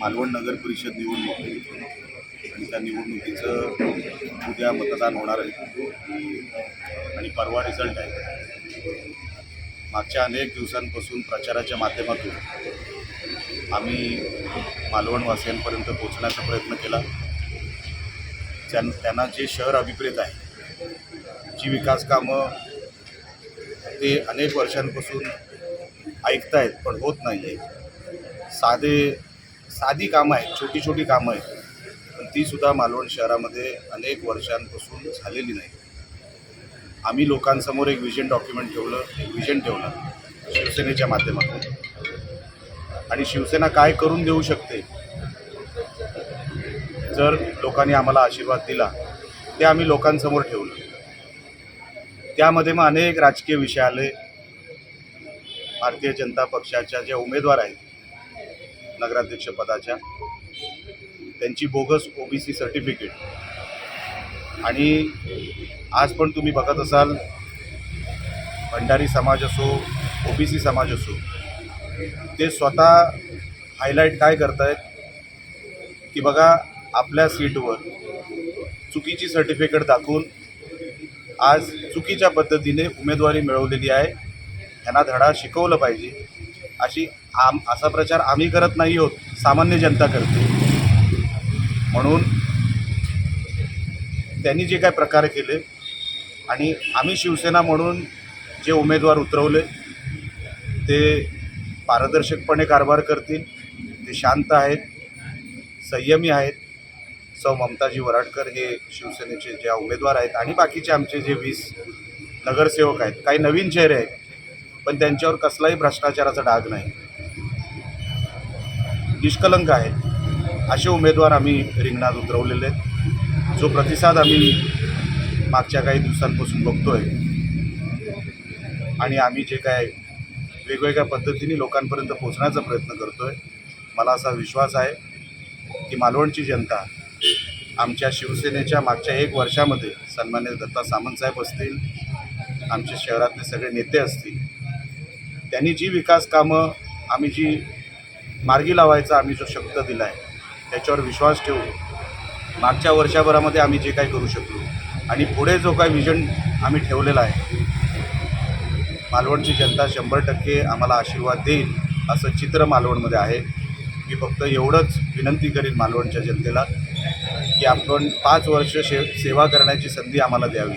मालवण नगर परिषद निवडणूक आणि त्या निवडणुकीचं उद्या मतदान होणार आहे. आणि परवा रिझल्ट आहे. मागच्या अनेक दिवसांपासून प्रचाराच्या माध्यमातून आम्ही मालवणवासियांपर्यंत पोहोचण्याचा प्रयत्न केला. त्यां त्यांना जे शहर अभिप्रेत आहे जी विकास कामं ते अनेक वर्षांपासून ऐकतायत पण होत नाही आहे साधे साधी कामं आहेत छोटी छोटी कामं आहेत. पण तीसुद्धा मालवण शहरामध्ये अनेक वर्षांपासून झालेली नाही. आम्ही लोकांसमोर एक विजन डॉक्युमेंट ठेवलं एक विजन ठेवलं शिवसेनेच्या माध्यमातून. आणि शिवसेना काय करून देऊ शकते? जर लोकांनी आम्हाला आशीर्वाद दिला ते आम्ही लोकांसमोर ठेवलं. त्यामध्ये मग अनेक राजकीय विषय आले. भारतीय जनता पक्षाच्या ज्या उमेदवार आहेत नगराध्यक्षपदाच्या. त्यांची बोगस ओबीसी सर्टिफिकेट आणि आज पण तुम्ही बघत असाल भंडारी समाज असो ओबीसी समाज असो ते स्वतः हायलाईट काय करत आहेत की बघा आपल्या सीटवर चुकीची सर्टिफिकेट दाखवून आज चुकीच्या पद्धतीने उमेदवारी मिळवलेली आहे. त्यांना धडा शिकवलं पाहिजे. अशी आम असा प्रचार आम्ही करत नाही आहोत सामान्य जनता करते. म्हणून त्यांनी जे काय प्रकार केले आणि आम्ही शिवसेना म्हणून जे उमेदवार उतरवले ते पारदर्शकपणे कारभार करतील. ते शांत आहेत संयमी आहेत. सौ ममताजी वराडकर हे शिवसेनेचे ज्या उमेदवार आहेत आणि बाकीचे आमचे जे वीस नगरसेवक आहेत काही नवीन चेहरे आहेत पण त्यांच्यावर कसलाही भ्रष्टाचाराचा डाग नाही. निष्कलंक आहेत. असे उमेदवार आम्ही रिंगणात उतरवलेले आहेत. जो प्रतिसाद आम्ही मागच्या काही दिवसांपासून बघतोय आणि आम्ही जे काय वेगवेगळ्या पद्धतीने लोकांपर्यंत पोहोचण्याचा प्रयत्न करतो आहे मला असा विश्वास आहे की मालवणची जनता आमच्या शिवसेनेच्या मागच्या एक वर्षामध्ये सन्मान्य दत्ता सामंतसाहेब असतील आमच्या शहरातले सगळे नेते असतील त्यांनी जी विकास कामं आम्ही जी मार्गी लावायचा आम्ही जो शब्द दिला आहे त्याच्यावर विश्वास ठेवू मागच्या वर्षभरामध्ये आम्ही जे काही करू शकलो आणि पुढे जो काही विजन आम्ही ठेवलेला आहे मालवणची जनता शंभर टक्के आम्हाला आशीर्वाद देईल असं चित्र मालवणमध्ये आहे. मी फक्त एवढंच विनंती करीन मालवणच्या जनतेला की आपण पाच वर्ष शे सेवा करण्याची संधी आम्हाला द्यावी.